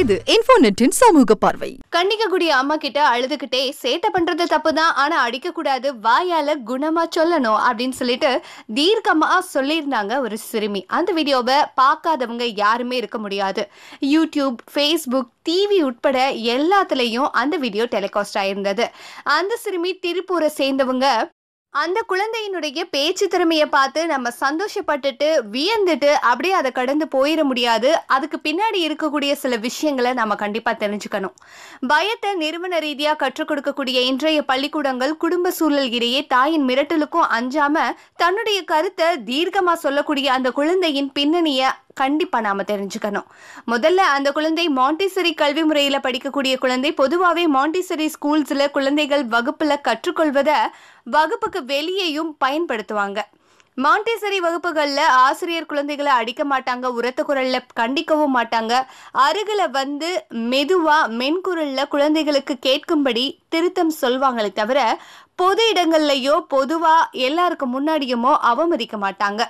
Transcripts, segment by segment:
இது இன்ஃபோநெட்டின் சமூக பார்வை. கன்னிகக்குடி அம்மா கிட்ட அழுதுகிட்டே சேட்டை பண்றது தப்பு தான் ஆனா அடிக்க கூடாது வாயால குணமா சொல்லணும் அப்படின்னு சொல்லிட்டு தீர்க்கமா சொல்லியிருந்தாங்க ஒரு சிறுமி. அந்த வீடியோவை பார்க்காதவங்க யாருமே இருக்க முடியாது. யூடியூப் ஃபேஸ்புக் டிவி உட்பட எல்லாத்துலேயும் அந்த வீடியோ டெலிகாஸ்ட் ஆயிருந்தது. அந்த சிறுமி திருப்பூரை சேர்ந்தவங்க அந்த குழந்தையினுடைய பேச்சு திறமையை பார்த்து நம்ம சந்தோஷப்பட்டுட்டு வியந்துட்டு அப்படியே அதை கடந்து போயிட முடியாது. அதுக்கு பின்னாடி இருக்கக்கூடிய சில விஷயங்களை நம்ம கண்டிப்பாக தெரிஞ்சுக்கணும். பயத்தை நிறுவன ரீதியாக கற்றுக் கொடுக்கக்கூடிய இன்றைய பள்ளிக்கூடங்கள் குடும்ப சூழல் இடையே தாயின் மிரட்டலுக்கும் அஞ்சாம தன்னுடைய கருத்தை தீர்க்கமாக சொல்லக்கூடிய அந்த குழந்தையின் பின்னணியை கண்டிப்பாக நாம் தெரிஞ்சுக்கணும். முதல்ல அந்த குழந்தை மாண்டிசரி கல்வி முறையில் படிக்கக்கூடிய குழந்தை பொதுவாகவே மாண்டிசரி ஸ்கூல்ஸில் குழந்தைகள் வகுப்பில் கற்றுக்கொள்வதை வகுப்புக்கு வெளியேயும் பயன்படுத்துவாங்க. மாண்டேசரி வகுப்புகளில் ஆசிரியர் குழந்தைகளை அடிக்க மாட்டாங்க உரத்த குரல்ல கண்டிக்கவும் மாட்டாங்க. அருகில் வந்து மெதுவா மென்குரல்ல குழந்தைகளுக்கு கேட்கும்படி திருத்தம் சொல்வாங்களே தவிர பொது இடங்கள்லையோ பொதுவா எல்லாருக்கும் முன்னாடியுமோ அவமதிக்க மாட்டாங்க.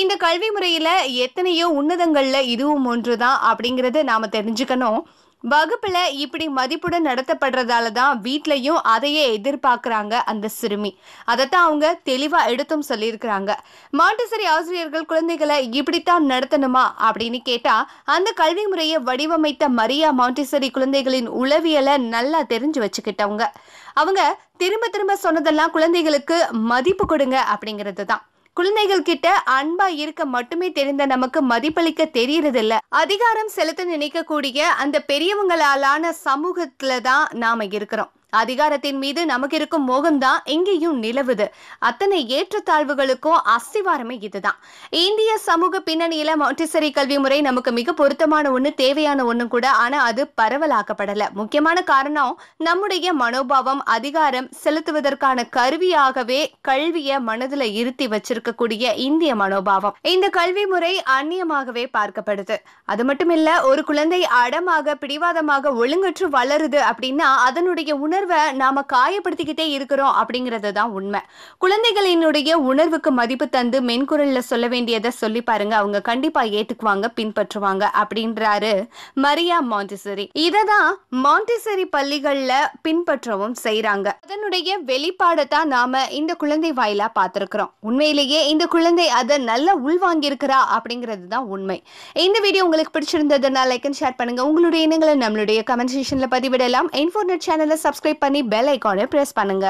இந்த கல்வி முறையில எத்தனையோ உன்னதங்கள்ல இதுவும் ஒன்று தான் அப்படிங்கறத நாம தெரிஞ்சுக்கணும். வகுப்புல இப்படி மதிப்புடன் நடத்தப்படுறதால தான் வீட்லயும் அதையே எதிர்பார்க்கறாங்க அந்த சிறுமி. அதைத்தான் அவங்க தெளிவா எடுத்தும் சொல்லியிருக்கிறாங்க. மாண்டசரி ஆசிரியர்கள் குழந்தைகளை இப்படித்தான் நடத்தணுமா? அப்படின்னு கேட்டா அந்த கல்வி முறையை வடிவமைத்த மரியா மாண்டிசரி குழந்தைகளின் உளவியலை நல்லா தெரிஞ்சு வச்சுக்கிட்டவங்க. அவங்க திரும்ப திரும்ப சொன்னதெல்லாம் குழந்தைகளுக்கு மதிப்பு கொடுங்க அப்படிங்கிறது தான் குழந்தைகள் கிட்ட அன்பா இருக்க மட்டுமே தெரிந்த நமக்கு மதிப்பளிக்க தெரியறது இல்ல அதிகாரம் செலுத்த நினைக்கக்கூடிய அந்த பெரியவங்களாலான சமூகத்துல தான் நாம இருக்கிறோம். அதிகாரத்தின் மீது நமக்கு இருக்கும் மோகம்தான் எங்கேயும் நிலவுது. அத்தனை ஏற்றத்தாழ்வுகளுக்கும் அஸ்திவாரமே இதுதான். இந்திய சமூக பின்னணியில மாண்டிசரி கல்வி முறை நமக்கு மிக பொருத்தமான ஒண்ணு தேவையான ஒண்ணு கூட. ஆனா அது பரவலாக்கப்படல. முக்கியமான காரணம் நம்முடைய மனோபாவம் அதிகாரம் செலுத்துவதற்கான கருவியாகவே கல்விய மனதுல இருத்தி வச்சிருக்கக்கூடிய இந்திய மனோபாவம். இந்த கல்வி முறை அந்நியமாகவே பார்க்கப்படுது. அது மட்டும் இல்ல ஒரு குழந்தை அடமாக பிடிவாதமாக ஒழுங்கற்று வளருது அப்படின்னா அதனுடைய உணர்வு நாம காயப்படுத்திக்கிட்டே இருக்கிறோம் அப்படிங்கிறது தான் உண்மை. குழந்தைகளினுடைய உணர்வுக்கு மதிப்பு தந்து மென்குரல்ல சொல்ல வேண்டியதை சொல்லி பாருங்க. அவங்க கண்டிப்பா ஏத்துக்குவாங்க பின்பற்றுவாங்க அப்படின்றாரு மரியா மாண்டிசரி. இததான் மாண்டிசரி பள்ளிகள்ல பின்பற்றவும் செய்யறாங்க அதனுடைய வெளிப்பாடை தான் நாம இந்த குழந்தை வாயிலா பார்த்திருக்கிறோம். உண்மையிலேயே இந்த குழந்தை அதை நல்லா உள்வாங்கியிருக்கிறா அப்படிங்கிறது தான் உண்மை. இந்த வீடியோ உங்களுக்கு பிடிச்சிருந்ததுன்னா லைக் அண்ட் ஷேர் பண்ணுங்க. உங்களுடைய எண்ணங்களை நம்மளுடைய கமெண்ட் செஷன்ல பதிவிடலாம். இன்ஃபோர்நெட் சேனலை சப்ஸ்கிரைப் பண்ணி பெல் ஐக்கானை ப்ரெஸ் பண்ணுங்க.